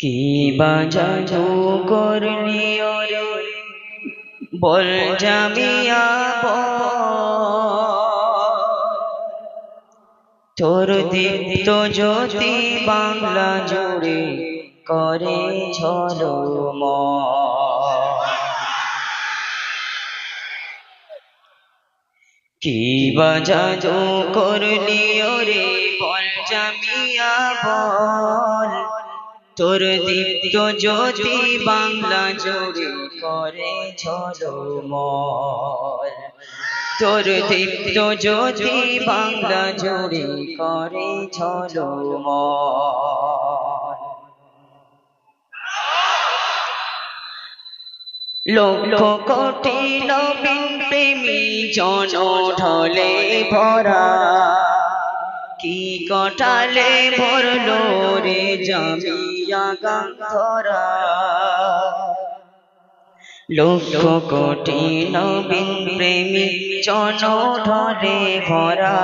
কি বাজাজু করলি বল জামিয়া তোর দীপ্ত জ্যোতি বাংলা জুড়ে করে ঝলো কি বাজাজু করলি ওরে বল জামিয়া বল। তোর দীপ্ত জ্যোতি বাংলা জুড়ে করে ঝলমল। তোর দীপ্ত জ্যোতি বাংলা জুড়ে করে ঝলমল। লক্ষ কোটি নবীন প্রেমী জন ঢলে ভরা। কি কটালে ভরলো রে জামিয়া গান্ধরা? লক্ষ কোটি নবীন প্রেমী জন ঢলে ভরা।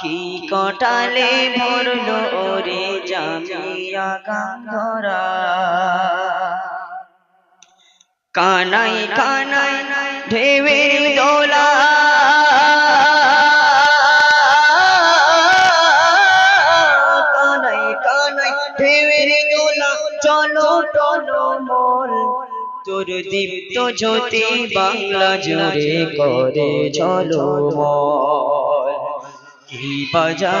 কি কটালে ভরলো রে জামিয়া গান্ধরা? কানাই কানাই ঢেবের দোলা তোর দীপ্ত জ্যোতি বাংলা জুড়ে করে চলো মল। কি বাজা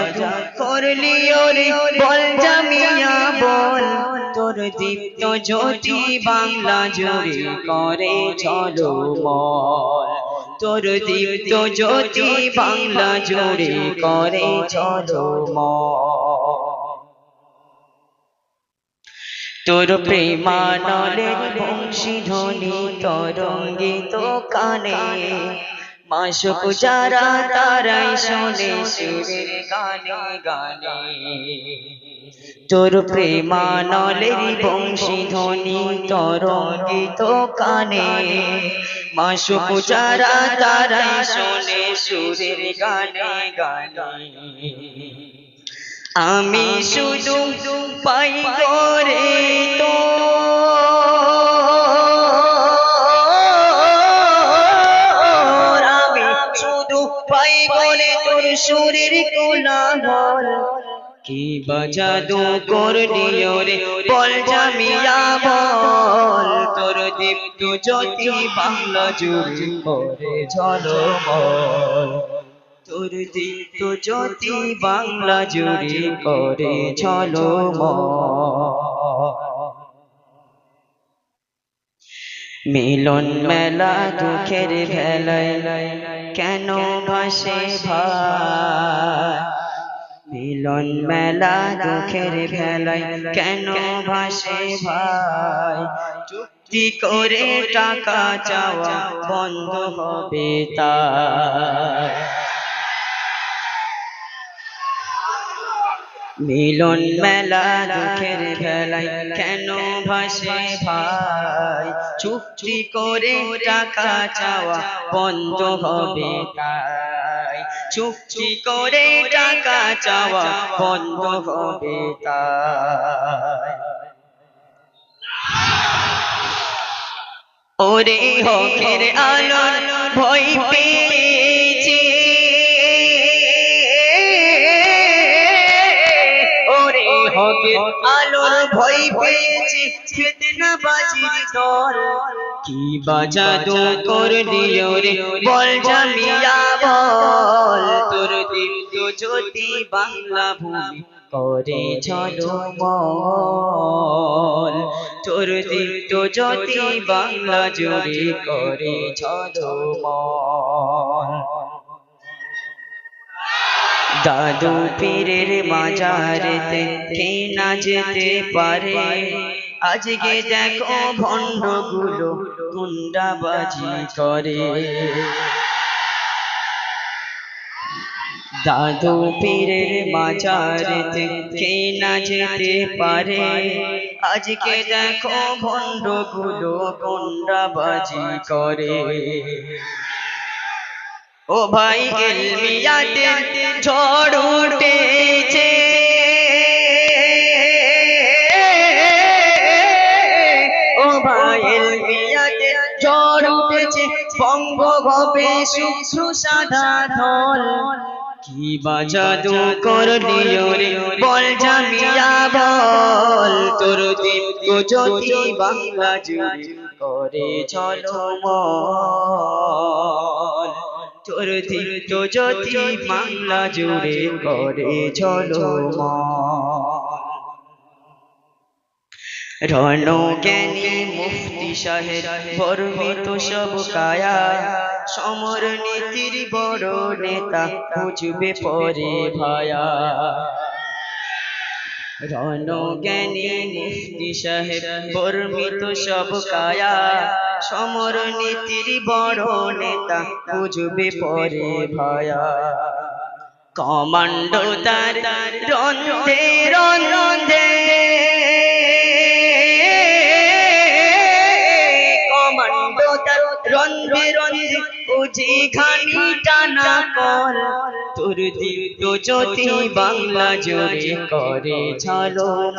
করলি ওরে বল জামিয়া বল। তোর দীপ্ত জ্যোতি বাংলা জুড়ে করে চলো তোর দীপ্ত জ্যোতি বাংলা জুড়ে করে চলো মল। তোর প্রেমানলের বংশী ধ্বনি তরঙ্গিত কানে মাসুক যারা তারাই শোনে সুরের গানে গানে। তোর প্রেমানলের বংশী ধ্বনি তরঙ্গিত কানে মাসুক যারা তারাই শোনে সুরের গানে গানে। আমি শুধু পাই কোলাহল কি বাজাদু করলি ওরে? বল জামিয়া বল তোর দীপ্ত জ্যোতি বাংলা জুড়ে করে ঝলমল। তোর দীপ্ত জ্যোতি বাংলা জুড়ে করে চলো মিলন মেলা দুঃখের ভেলায় কেন ভাসে ভাই? মিলন মেলা, দুঃখের ভেলায় কেন ভাসে ভাই? চুক্তি করে টাকা চাওয়া বন্ধ হবে তাই। মিলন মেলা, দুঃখের ভেলায় কেন ভাসে ভাই? চুক্তি করে টাকা চাওয়া বন্ধ হবে তাই। চুক্তি করে টাকা চাওয়া বন্ধ হবে ওরে হকের আলোর ভয় পেয়েছে। ওরে হকের আলোর ভয় পেয়েছে। বাজির দল কি বাজাদু করলি ওরে বল জামিয়া, বল। তোর দীপ্ত জ্যোতি বাংলা ভূমি করে চলো মল তোর দিল তো জ্যোতি বাংলা জুড়ে করে চলো মল দাদু পীরের মাজারেতে কে না যেতে পারে? আজকে দেখো ভণ্ডগুলো গুন্ডাবাজি করে। দাদু পীরের মাজারেতে কে না যেতে পারে? আজকে দেখো ভণ্ডগুলো গুন্ডাবাজি করে। ও ভাই এলমিয়াতে ঝড় উঠেছে। এলবিয়াতে জ্বর উঠেছে বঙ্গভবে শুভ্র সাদা কি বাজাদু করলি রে? বল জামিয়া বল। তোর দীপ্ত জ্যোতি বাংলা জুড়ে করে ঝলমল। তোর দীপ্ত জ্যোতি বাংলা জুড়ে করে ঝলমল। রণ জ্ঞানী সাহেব বর্মিত সব কায়া। সমর নীতির বড় নেতা বুঝবে পরে ভায়া। রণ জ্ঞানী মুফতি সাহেব বর্মিত সব কায়া। সমর নীতির বড় নেতা বুঝবে পরে ভায়া। কমান্ডো তার রন্ধে রন্ধে বুঝি খানি টানা কল, তোর দীপ্ত জ্যোতি বাংলা জোরে করে ঝলমল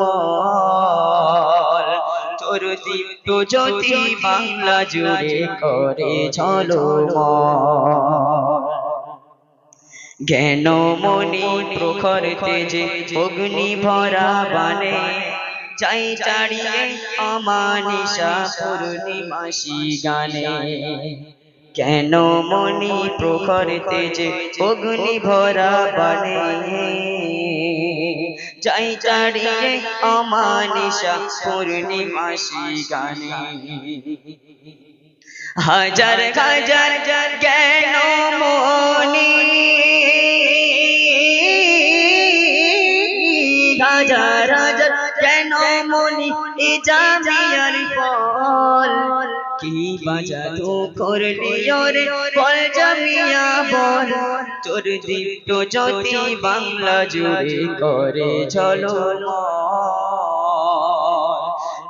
তোর দীপ্ত জ্যোতি বাংলা জোরে করে ঝলমল জ্ঞান মনি প্রখর তেজে অগ্নি ভরা বানে চাই চাড়িয়ে আমানিশা পূর্ণিমাসি গানে। কেন মনি প্রখর তেজে অগ্নি ভরা বানে চাই চাড়িয়ে আমানিশা পূর্ণিমাসি গানে। হাজার হাজার জ্ঞান মনি? হাজার হাজার জ্ঞান মনি? জামিয়ার ফল কি করলি ওরে বল জামিয়া বল তোর দীপ্ত জ্যোতি বাংলা জুড়ে করে চলো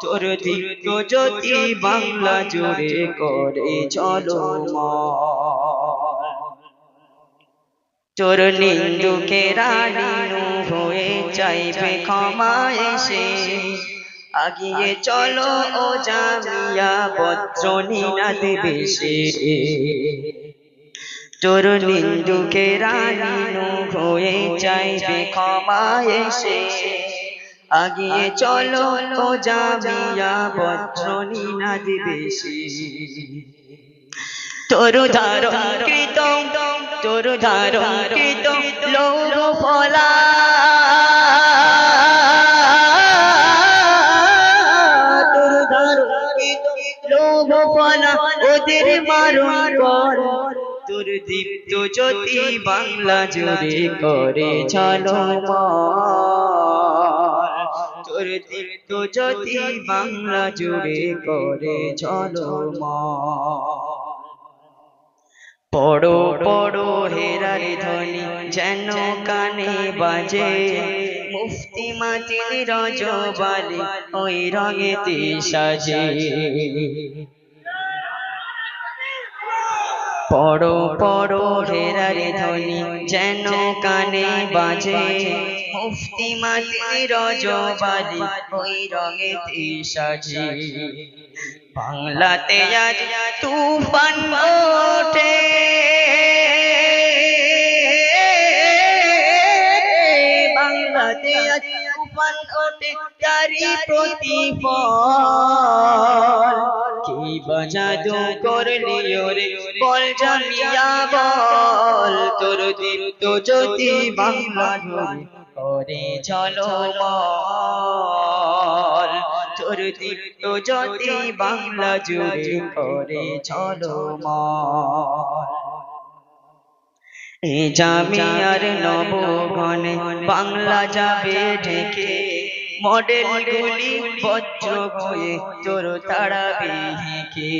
তোর দীপ্ত জ্যোতি বাংলা জুড়ে করে চলো তোর নিন্দুকে রানীনু হয়ে চাইবে ক্ষমা এসে। আগিয়ে চলো ও জামিয়া বজ্র নিনাদ বেশে। তোর নিন্দুকে রানীনু হয়ে চাইবে, ক্ষমা এসে। আগিয়ে চলো ও জামিয়া বজ্র নিনাদ বেশে। তোর ধারণ কৃত তোর ধারণ কৃত মারণ কর। তোর দীপ্ত জ্যোতি বাংলা জুড়ে করে চলো তোর দীপ্ত জ্যোতি বাংলা জুড়ে করে চলো পড়ো পড়ো হেরার ধ্বনি যেন কানে বাজে। মুফতি মাতির রজবালি ওই রঙেতে সাজে। পড়ো পড়ো, হেরার ধ্বনি, যেন কানে বাজে। মুফতি মাতির রজবালি ওই রঙেতে সাজে বাংলাতে আজ তুফান ওঠে। বাংলাতে আজ তুফান ওঠে তারি প্রতিফল কি বাজাদু করলি ওরে, বল জামিয়া বল, তোর দীপ্ত জ্যোতি বাংলা জুড়ে করে চলো মল তোর দীপ্ত জ্যোতি বাংলা জুড়ে করে চলো মল এ জামিয়ার নবগণে বাংলা যাবে ঢেকে মডেল গুলি বজ্র হয়ে তোর তাড়াবে হেঁকে।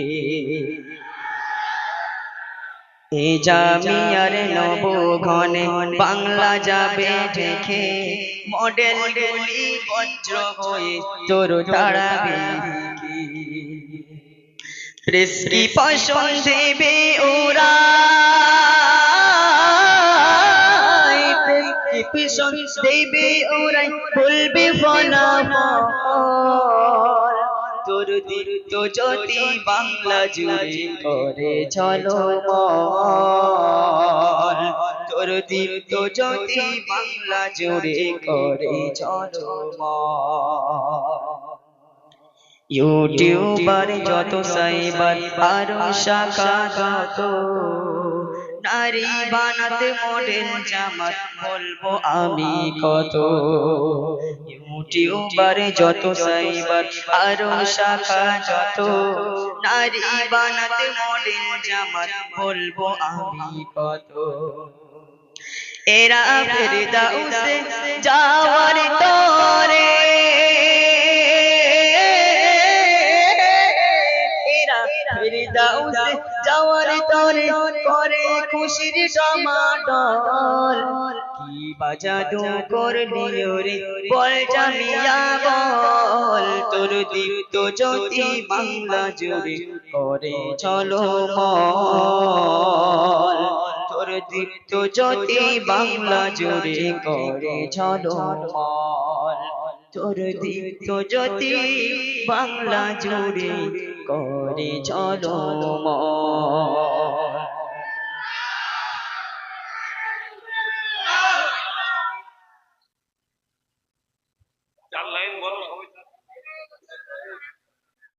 এ জামিয়ার ঘনে বাংলা যাবে ঢেকে। মডেল গুলি বজ্র হয়ে তোর তাড়াবে হেঁকে। প্রেসক্রিপশন দেবে ওরা। প্রেসক্রিপশন দেবে ওরাই বলবে তোর জ্যোতি বাংলা জুড়ে করে চলো তোর দীপ্ত জ্যোতি বাংলা জুড়ে করে চলো ইউটিউবার যত সাইবার আরও শাখা যত নারী বানাতে মডেল জামাত বলব আমি কত। ইউটিউবার যত, সাইবার আরও শাখা যত। নারী বানাতে মডেল জামাত বলব আমি কত। এরা ফেরদাউসে যাওয়ার তরে ফেরদাউসে যাওয়ার তরে করে খুশির সমাদল কি বাজাদু করলি রে বল জামিয়া বল। তোর দীপ্ত জ্যোতি বাংলা জুড়ে করে চলো মল তোর দীপ্ত জ্যোতি বাংলা জুড়ে করে চলো মল তোর দীপ্ত জ্যোতি বাংলা জুড়ে করে চলো